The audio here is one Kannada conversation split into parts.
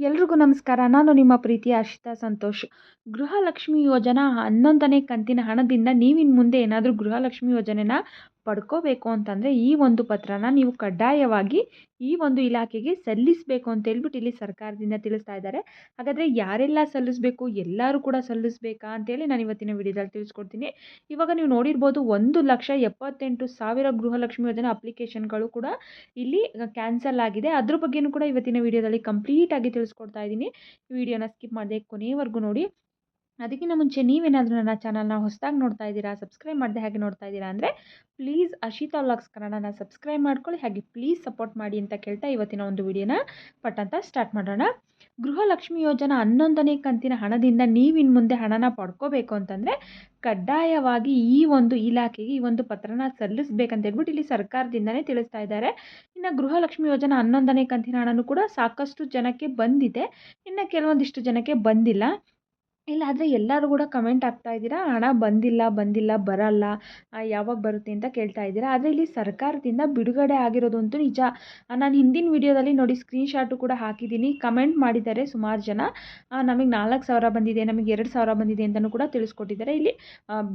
ಎಲ್ರಿಗೂ ನಮಸ್ಕಾರ. ನಾನು ನಿಮ್ಮ ಪ್ರೀತಿಯ ಹರ್ಷಿತಾ ಸಂತೋಷ್. ಗೃಹಲಕ್ಷ್ಮಿ ಯೋಜನಾ ಹನ್ನೊಂದನೇ ಕಂತಿನ ಹಣದಿಂದ ನೀವಿನ ಮುಂದೆ ಏನಾದರೂ ಗೃಹಲಕ್ಷ್ಮಿ ಯೋಜನೆನ ಪಡ್ಕೋಬೇಕು ಅಂತಂದರೆ ಈ ಒಂದು ಪತ್ರನ ನೀವು ಕಡ್ಡಾಯವಾಗಿ ಈ ಒಂದು ಇಲಾಖೆಗೆ ಸಲ್ಲಿಸಬೇಕು ಅಂತೇಳ್ಬಿಟ್ಟು ಇಲ್ಲಿ ಸರ್ಕಾರದಿಂದ ತಿಳಿಸ್ತಾ ಇದ್ದಾರೆ. ಹಾಗಾದರೆ ಯಾರೆಲ್ಲ ಸಲ್ಲಿಸಬೇಕು, ಎಲ್ಲರೂ ಕೂಡ ಸಲ್ಲಿಸಬೇಕಾ ಅಂತೇಳಿ ನಾನು ಇವತ್ತಿನ ವಿಡಿಯೋದಲ್ಲಿ ತಿಳಿಸ್ಕೊಡ್ತೀನಿ. ಇವಾಗ ನೀವು ನೋಡಿರ್ಬೋದು ಒಂದು ಲಕ್ಷ ಎಪ್ಪತ್ತೆಂಟು ಸಾವಿರ ಗೃಹಲಕ್ಷ್ಮಿ ಯೋಜನೆ ಅಪ್ಲಿಕೇಶನ್ಗಳು ಕೂಡ ಇಲ್ಲಿ ಕ್ಯಾನ್ಸಲ್ ಆಗಿದೆ. ಅದ್ರ ಬಗ್ಗೆಯೂ ಕೂಡ ಇವತ್ತಿನ ವಿಡಿಯೋದಲ್ಲಿ ಕಂಪ್ಲೀಟಾಗಿ ತಿಳಿಸ್ಕೊಡ್ತಾ ಇದ್ದೀನಿ. ವಿಡಿಯೋನ ಸ್ಕಿಪ್ ಮಾಡದೆ ಕೊನೆಯವರೆಗೂ ನೋಡಿ. ಅದಕ್ಕಿಂತ ಮುಂಚೆ ನೀವೇನಾದರೂ ನನ್ನ ಚಾನಲ್ನ ಹೊಸದಾಗಿ ನೋಡ್ತಾ ಇದ್ದೀರಾ ಸಬ್ಸ್ಕ್ರೈಬ್ ಮಾಡದೆ ಹಾಗೆ ನೋಡ್ತಾ ಇದ್ದೀರಾ ಅಂದರೆ ಪ್ಲೀಸ್ ಅಶಿತಾ ವ್ಲಾಗ್ಸ್ ಕನ್ನಡನ ಸಬ್ಸ್ಕ್ರೈಬ್ ಮಾಡ್ಕೊಳ್ಳಿ, ಹಾಗೆ ಪ್ಲೀಸ್ ಸಪೋರ್ಟ್ ಮಾಡಿ ಅಂತ ಕೇಳ್ತಾ ಇವತ್ತಿನ ಒಂದು ವಿಡಿಯೋನ ಪಟ್ಟಂತ ಸ್ಟಾರ್ಟ್ ಮಾಡೋಣ. ಗೃಹಲಕ್ಷ್ಮಿ ಯೋಜನಾ ಹನ್ನೊಂದನೇ ಕಂತಿನ ಹಣದಿಂದ ನೀವಿನ ಮುಂದೆ ಹಣನ ಪಡ್ಕೋಬೇಕು ಅಂತಂದರೆ ಕಡ್ಡಾಯವಾಗಿ ಈ ಒಂದು ಇಲಾಖೆಗೆ ಈ ಒಂದು ಪತ್ರನ ಸಲ್ಲಿಸಬೇಕಂತ ಹೇಳ್ಬಿಟ್ಟು ಇಲ್ಲಿ ಸರ್ಕಾರದಿಂದನೇ ತಿಳಿಸ್ತಾ ಇದ್ದಾರೆ. ಇನ್ನು ಗೃಹಲಕ್ಷ್ಮಿ ಯೋಜನಾ ಹನ್ನೊಂದನೇ ಕಂತಿನ ಹಣನೂ ಕೂಡ ಸಾಕಷ್ಟು ಜನಕ್ಕೆ ಬಂದಿದೆ. ಇನ್ನು ಕೆಲವೊಂದಿಷ್ಟು ಜನಕ್ಕೆ ಬಂದಿಲ್ಲ. ಇಲ್ಲ, ಆದರೆ ಎಲ್ಲರೂ ಕೂಡ ಕಮೆಂಟ್ ಹಾಕ್ತಾ ಇದ್ದೀರಾ? ಹಣ ಬಂದಿಲ್ಲ ಬಂದಿಲ್ಲ, ಬರಲ್ಲ ಯಾವಾಗ ಬರುತ್ತೆ ಅಂತ ಕೇಳ್ತಾ ಇದ್ದೀರಾ? ಆದರೆ ಇಲ್ಲಿ ಸರ್ಕಾರದಿಂದ ಬಿಡುಗಡೆ ಆಗಿರೋದಂತೂ ನಿಜ. ನಾನು ಹಿಂದಿನ ವೀಡಿಯೋದಲ್ಲಿ ನೋಡಿ ಸ್ಕ್ರೀನ್ಶಾಟು ಕೂಡ ಹಾಕಿದ್ದೀನಿ. ಕಮೆಂಟ್ ಮಾಡಿದ್ದಾರೆ ಸುಮಾರು ಜನ. ನಮಗೆ ನಾಲ್ಕು ಸಾವಿರ ಬಂದಿದೆ, ನಮಗೆ ಎರಡು ಸಾವಿರ ಬಂದಿದೆ ಅಂತಲೂ ಕೂಡ ತಿಳಿಸ್ಕೊಟ್ಟಿದ್ದಾರೆ. ಇಲ್ಲಿ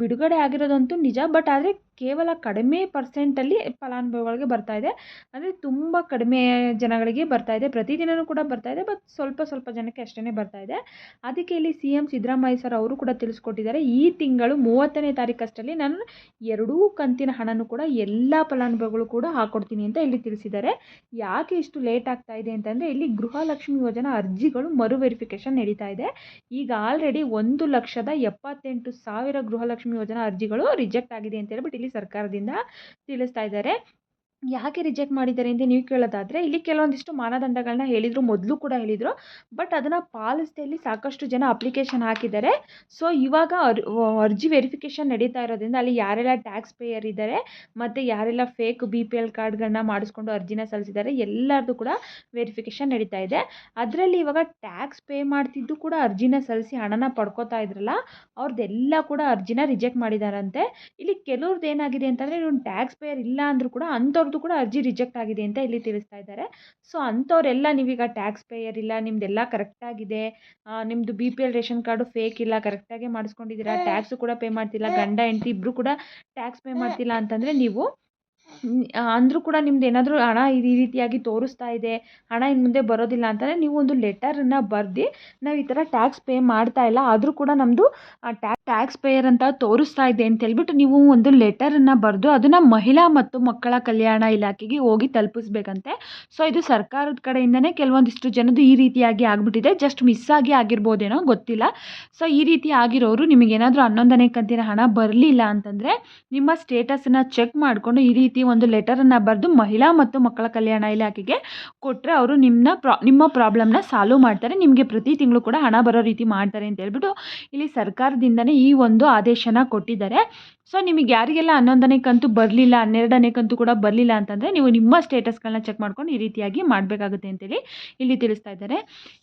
ಬಿಡುಗಡೆ ಆಗಿರೋದಂತೂ ನಿಜ ಬಟ್ ಆದರೆ ಕೇವಲ ಕಡಿಮೆ ಪರ್ಸೆಂಟಲ್ಲಿ ಫಲಾನುಭವಿಗಳಿಗೆ ಬರ್ತಾ ಇದೆ. ಅಂದರೆ ತುಂಬ ಕಡಿಮೆ ಜನಗಳಿಗೆ ಬರ್ತಾ ಇದೆ. ಪ್ರತಿದಿನವೂ ಕೂಡ ಬರ್ತಾ ಇದೆ. ಬಟ್ ಸ್ವಲ್ಪ ಸ್ವಲ್ಪ ಜನಕ್ಕೆ ಅಷ್ಟೇ ಬರ್ತಾ ಇದೆ. ಅದಕ್ಕೆ ಇಲ್ಲಿ ಸಿ ಎಂ ಸಿದ್ದರಾಮಯ್ಯ ಸರ್ ಅವರು ಕೂಡ ತಿಳಿಸ್ಕೊಟ್ಟಿದ್ದಾರೆ. ಈ ತಿಂಗಳು ಮೂವತ್ತನೇ ತಾರೀಕಷ್ಟರಲ್ಲಿ ನಾನು ಎರಡೂ ಕಂತಿನ ಹಣನೂ ಕೂಡ ಎಲ್ಲ ಫಲಾನುಭವಿಗಳು ಕೂಡ ಹಾಕೊಡ್ತೀನಿ ಅಂತ ಇಲ್ಲಿ ತಿಳಿಸಿದ್ದಾರೆ. ಯಾಕೆ ಇಷ್ಟು ಲೇಟ್ ಆಗ್ತಾ ಇದೆ ಅಂತಂದರೆ ಇಲ್ಲಿ ಗೃಹಲಕ್ಷ್ಮಿ ಯೋಜನಾ ಅರ್ಜಿಗಳು ಮರು ವೆರಿಫಿಕೇಷನ್ ನಡೀತಾ ಇದೆ. ಈಗ ಆಲ್ರೆಡಿ ಒಂದು ಲಕ್ಷದ ಎಪ್ಪತ್ತೆಂಟು ಸಾವಿರ ಗೃಹಲಕ್ಷ್ಮಿ ಯೋಜನಾ ಅರ್ಜಿಗಳು ರಿಜೆಕ್ಟ್ ಆಗಿದೆ ಅಂತ ಹೇಳ್ಬಿಟ್ಟು ಇಲ್ಲಿ ಸರ್ಕಾರದಿಂದ ತಿಳಿಸ್ತಾ ಇದ್ದಾರೆ. ಯಾಕೆ ರಿಜೆಕ್ಟ್ ಮಾಡಿದ್ದಾರೆ ಅಂತ ನೀವು ಕೇಳೋದಾದರೆ, ಇಲ್ಲಿ ಕೆಲವೊಂದಿಷ್ಟು ಮಾನದಂಡಗಳನ್ನ ಹೇಳಿದರು, ಮೊದಲು ಕೂಡ ಹೇಳಿದರು, ಬಟ್ ಅದನ್ನು ಪಾಲಿಸದೆ ಸಾಕಷ್ಟು ಜನ ಅಪ್ಲಿಕೇಶನ್ ಹಾಕಿದ್ದಾರೆ. ಸೊ, ಇವಾಗ ಅರ್ಜಿ ವೆರಿಫಿಕೇಷನ್ ನಡೀತಾ ಇರೋದ್ರಿಂದ ಅಲ್ಲಿ ಯಾರೆಲ್ಲ ಟ್ಯಾಕ್ಸ್ ಪೇಯರ್ ಇದ್ದಾರೆ, ಮತ್ತು ಯಾರೆಲ್ಲ ಫೇಕ್ ಬಿ ಪಿ ಎಲ್ ಕಾರ್ಡ್ಗಳನ್ನ ಮಾಡಿಸ್ಕೊಂಡು ಅರ್ಜಿನ ಸಲ್ಲಿಸಿದ್ದಾರೆ ಎಲ್ಲರದ್ದು ಕೂಡ ವೆರಿಫಿಕೇಷನ್ ನಡೀತಾ ಇದೆ. ಅದರಲ್ಲಿ ಇವಾಗ ಟ್ಯಾಕ್ಸ್ ಪೇ ಮಾಡ್ತಿದ್ದು ಕೂಡ ಅರ್ಜಿನ ಸಲ್ಲಿಸಿ ಹಣನ ಪಡ್ಕೋತಾ ಇದ್ರಲ್ಲ ಅವ್ರದ್ದೆಲ್ಲ ಕೂಡ ಅರ್ಜಿನ ರಿಜೆಕ್ಟ್ ಮಾಡಿದಾರಂತೆ. ಇಲ್ಲಿ ಕೆಲವ್ರದ್ದು ಏನಾಗಿದೆ ಅಂತಂದರೆ, ಇವ್ನು ಟ್ಯಾಕ್ಸ್ ಪೇಯರ್ ಇಲ್ಲ ಅಂದರೂ ಕೂಡ ಅಂಥವ್ರು ಕೂಡ ಅರ್ಜಿ ರಿಜೆಕ್ಟ್ ಆಗಿದೆ ಅಂತ ಇಲ್ಲಿ ತಿಳಿಸ್ತಾ ಇದ್ದಾರೆ. ಸೊ ಅಂಥವರೆಲ್ಲ ನೀವೀಗ ಟ್ಯಾಕ್ಸ್ ಪೇಯರ್ ಇಲ್ಲ ನಿಮ್ಮದೆಲ್ಲ ಕರೆಕ್ಟಾಗಿದೆ ನಿಮ್ಮದು B P L ration card fake ಇಲ್ಲ ಕರೆಕ್ಟಾಗಿ ಮಾಡಿಸ್ಕೊಂಡಿದ್ದೀರಾ ಟ್ಯಾಕ್ಸು ಕೂಡ ಪೇ ಮಾಡ್ತಿಲ್ಲ, ಗಂಡ, ಹೆಂಡತಿ ಇಬ್ಬರು ಕೂಡ ಟ್ಯಾಕ್ಸ್ ಪೇ ಮಾಡ್ತಿಲ್ಲ ಅಂತಂದರೆ ನೀವು ಅಂದರೂ ಕೂಡ ನಿಮ್ದು ಏನಾದರೂ ಹಣ ಈ ರೀತಿಯಾಗಿ ತೋರಿಸ್ತಾ ಇದೆ, ಹಣ ಇನ್ನು ಮುಂದೆ ಬರೋದಿಲ್ಲ ಅಂತಂದರೆ ನೀವು ಒಂದು ಲೆಟರನ್ನು ಬರೆದು, ನಾವು ಈ ಥರ ಟ್ಯಾಕ್ಸ್ ಪೇ ಮಾಡ್ತಾ ಇಲ್ಲ, ಆದರೂ ಕೂಡ ನಮ್ಮದು ಟ್ಯಾಕ್ಸ್ ಪೇಯರ್ ಅಂತ ತೋರಿಸ್ತಾ ಇದೆ ಅಂತ ಹೇಳ್ಬಿಟ್ಟು ನೀವು ಒಂದು ಲೆಟರನ್ನು ಬರೆದು ಅದನ್ನು ಮಹಿಳಾ ಮತ್ತು ಮಕ್ಕಳ ಕಲ್ಯಾಣ ಇಲಾಖೆಗೆ ಹೋಗಿ ತಲುಪಿಸ್ಬೇಕಂತೆ. ಸೊ ಇದು ಸರ್ಕಾರದ ಕಡೆಯಿಂದನೇ ಕೆಲವೊಂದಿಷ್ಟು ಜನದ್ದು ಈ ರೀತಿಯಾಗಿ ಆಗಿಬಿಟ್ಟಿದೆ. ಜಸ್ಟ್ ಮಿಸ್ ಆಗಿ ಆಗಿರ್ಬೋದೇನೋ ಗೊತ್ತಿಲ್ಲ. ಸೊ ಈ ರೀತಿ ಆಗಿರೋರು ನಿಮಗೇನಾದರೂ ಹನ್ನೊಂದನೇ ಕಂತಿನ ಹಣ ಬರಲಿಲ್ಲ ಅಂತಂದರೆ ನಿಮ್ಮ ಸ್ಟೇಟಸನ್ನು ಚೆಕ್ ಮಾಡಿಕೊಂಡು ಈ ರೀತಿ ಒಂದು ಲೆಟರನ್ನು ಬರೆದು ಮಹಿಳಾ ಮತ್ತು ಮಕ್ಕಳ ಕಲ್ಯಾಣ ಇಲಾಖೆಗೆ ಕೊಟ್ಟರೆ ಅವರು ನಿಮ್ಮನ್ನ ಪ್ರಾ, ನಿಮ್ಮ ಪ್ರಾಬ್ಲಮ್ನ ಸಾಲ್ವ್ ಮಾಡ್ತಾರೆ. ನಿಮಗೆ ಪ್ರತಿ ತಿಂಗಳು ಕೂಡ ಹಣ ಬರೋ ರೀತಿ ಮಾಡ್ತಾರೆ ಅಂತ ಹೇಳ್ಬಿಟ್ಟು ಇಲ್ಲಿ ಸರ್ಕಾರದಿಂದನೇ ಈ ಒಂದು ಆದೇಶನ ಕೊಟ್ಟಿದ್ದಾರೆ. ಸೊ ನಿಮಗೆ ಯಾರಿಗೆಲ್ಲ ಹನ್ನೊಂದನೇ ಕಂತು ಬರಲಿಲ್ಲ, ಹನ್ನೆರಡನೇ ಕಂತು ಕೂಡ ಬರಲಿಲ್ಲ ಅಂತಂದರೆ ನೀವು ನಿಮ್ಮ ಸ್ಟೇಟಸ್ಗಳನ್ನ ಚೆಕ್ ಮಾಡ್ಕೊಂಡು ಈ ರೀತಿಯಾಗಿ ಮಾಡಬೇಕಾಗುತ್ತೆ ಅಂತೇಳಿ ಇಲ್ಲಿ ತಿಳಿಸ್ತಾ ಇದ್ದಾರೆ.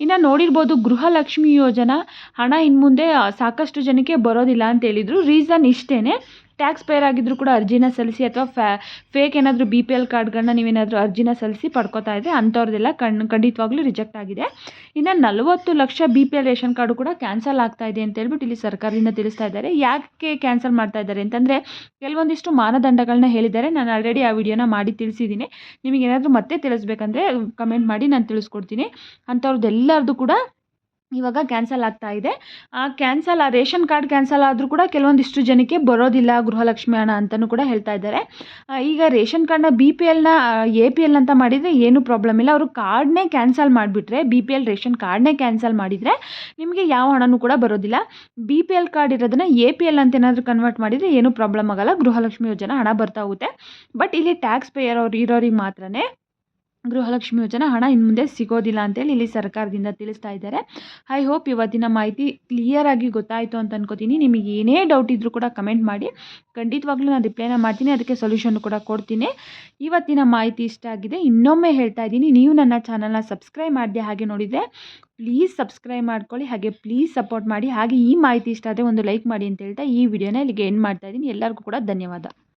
ಇನ್ನು ನೋಡಿರ್ಬೋದು ಗೃಹಲಕ್ಷ್ಮಿ ಯೋಜನಾ ಹಣ ಇನ್ನು ಮುಂದೆ ಸಾಕಷ್ಟು ಜನಕ್ಕೆ ಬರೋದಿಲ್ಲ ಅಂತ ಹೇಳಿದರು. ರೀಸನ್ ಇಷ್ಟೇ ಟ್ಯಾಕ್ಸ್ ಪೇಯರ್ ಆಗಿದ್ದರೂ ಕೂಡ ಅರ್ಜಿನ ಸಲ್ಲಿಸಿ ಅಥವಾ ಫ್ಯಾ ಫೇಕ್ ಏನಾದರೂ ಬಿ ಪಿ ಎಲ್ ಕಾರ್ಡ್ಗಳನ್ನ ನೀವೇನಾದರೂ ಅರ್ಜಿನ ಸಲ್ಲಿಸಿ ಪಡ್ಕೋತಾ ಇದ್ದರೆ ಅಂಥವ್ರದ್ದೆಲ್ಲ ಕಣ್, ಖಂಡಿತವಾಗ್ಲೂ ರಿಜೆಕ್ಟ್ ಆಗಿದೆ. ಇನ್ನು ನಲವತ್ತು lakh B P L ration card ಕೂಡ ಕ್ಯಾನ್ಸಲ್ ಆಗ್ತಾ ಇದೆ ಅಂತ ಹೇಳ್ಬಿಟ್ಟು ಇಲ್ಲಿ ಸರ್ಕಾರದಿಂದ ತಿಳಿಸ್ತಾ ಇದ್ದಾರೆ. ಯಾಕೆ ಕ್ಯಾನ್ಸಲ್ ಮಾಡ್ತಾ ಇದ್ದಾರೆ ಅಂತಂದರೆ ಕೆಲವೊಂದಿಷ್ಟು ಮಾನದಂಡಗಳನ್ನ ಹೇಳಿದ್ದಾರೆ. ನಾನು ಆಲ್ರೆಡಿ ಆ ವಿಡಿಯೋನ ಮಾಡಿ ತಿಳಿಸಿದ್ದೀನಿ. ನಿಮಗೇನಾದರೂ ಮತ್ತೆ ತಿಳಿಸ್ಬೇಕಂದ್ರೆ ಕಮೆಂಟ್ ಮಾಡಿ ನಾನು ತಿಳಿಸ್ಕೊಡ್ತೀನಿ. ಅಂಥವ್ರದ್ದೆಲ್ಲರದ್ದು ಕೂಡ ಇವಾಗ ಕ್ಯಾನ್ಸಲ್ ಆಗ್ತಾ ಇದೆ. ಆ ಕ್ಯಾನ್ಸಲ್ ಆ ರೇಷನ್ ಕಾರ್ಡ್ ಕ್ಯಾನ್ಸಲ್ ಆದರೂ ಕೂಡ ಕೆಲವೊಂದಿಷ್ಟು ಜನಕ್ಕೆ ಬರೋದಿಲ್ಲ ಗೃಹಲಕ್ಷ್ಮಿ ಹಣ ಅಂತಲೂ ಕೂಡ ಹೇಳ್ತಾ ಇದ್ದಾರೆ. ಈಗ ರೇಷನ್ ಕಾರ್ಡ್ನ ಬಿ ಪಿ ಎಲ್ನ ಎ ಪಿ ಎಲ್ ಅಂತ ಮಾಡಿದರೆ ಏನೂ ಪ್ರಾಬ್ಲಮ್ ಇಲ್ಲ. ಅವರು ಕಾರ್ಡ್ನೇ ಕ್ಯಾನ್ಸಲ್ ಮಾಡಿಬಿಟ್ರೆ ಬಿ ಪಿ ಎಲ್ ರೇಷನ್ ಕಾರ್ಡ್ನೇ ಕ್ಯಾನ್ಸಲ್ ಮಾಡಿದರೆ ನಿಮಗೆ ಯಾವ ಹಣನೂ ಕೂಡ ಬರೋದಿಲ್ಲ. ಬಿ ಪಿ ಎಲ್ ಕಾರ್ಡ್ ಇರೋದನ್ನು ಎ ಪಿ ಎಲ್ ಅಂತ ಏನಾದರೂ ಕನ್ವರ್ಟ್ ಮಾಡಿದರೆ ಏನೂ ಪ್ರಾಬ್ಲಮ್ ಆಗೋಲ್ಲ. ಗೃಹಲಕ್ಷ್ಮಿ ಯೋಜನೆ ಹಣ ಬರ್ತಾ ಹೋಗುತ್ತೆ. ಬಟ್ ಇಲ್ಲಿ ಟ್ಯಾಕ್ಸ್ ಪೇಯರ್ ಅವ್ರು ಇರೋರಿಗೆ ಮಾತ್ರನೇ ಗೃಹಲಕ್ಷ್ಮಿ ಯೋಜನೆ ಹಣ ಇನ್ನು ಮುಂದೆ ಸಿಗೋದಿಲ್ಲ ಅಂತೇಳಿ ಇಲ್ಲಿ ಸರ್ಕಾರದಿಂದ ತಿಳಿಸ್ತಾ ಇದ್ದಾರೆ. ಐ ಹೋಪ್ ಇವತ್ತಿನ ಮಾಹಿತಿ ಕ್ಲಿಯರ್ ಆಗಿ ಗೊತ್ತಾಯಿತು ಅಂತ ಅನ್ಕೋತೀನಿ. ನಿಮಗೆ ಏನೇ ಡೌಟ್ ಇದ್ದರೂ ಕೂಡ ಕಮೆಂಟ್ ಮಾಡಿ. ಖಂಡಿತವಾಗ್ಲೂ ನಾನು ರಿಪ್ಲೈನ ಮಾಡ್ತೀನಿ. ಅದಕ್ಕೆ ಸೊಲ್ಯೂಷನ್ ಕೂಡ ಕೊಡ್ತೀನಿ. ಇವತ್ತಿನ ಮಾಹಿತಿ ಇಷ್ಟ ಆಗಿದೆ. ಇನ್ನೊಮ್ಮೆ ಹೇಳ್ತಾ ಇದ್ದೀನಿ. ನೀವು ನನ್ನ ಚಾನಲ್ನ ಸಬ್ಸ್ಕ್ರೈಬ್ ಮಾಡಿದೆ ಹಾಗೆ ನೋಡಿದರೆ ಪ್ಲೀಸ್ ಸಬ್ಸ್ಕ್ರೈಬ್ ಮಾಡ್ಕೊಳ್ಳಿ. ಹಾಗೆ ಪ್ಲೀಸ್ ಸಪೋರ್ಟ್ ಮಾಡಿ. ಹಾಗೆ ಈ ಮಾಹಿತಿ ಇಷ್ಟ ಆದರೆ ಒಂದು ಲೈಕ್ ಮಾಡಿ ಅಂತ ಹೇಳ್ತಾ ಈ ವಿಡಿಯೋನ ಇಲ್ಲಿಗೆ ಎಂಡ್ ಮಾಡ್ತಾ ಇದ್ದೀನಿ. ಎಲ್ಲರಿಗೂ ಕೂಡ ಧನ್ಯವಾದ.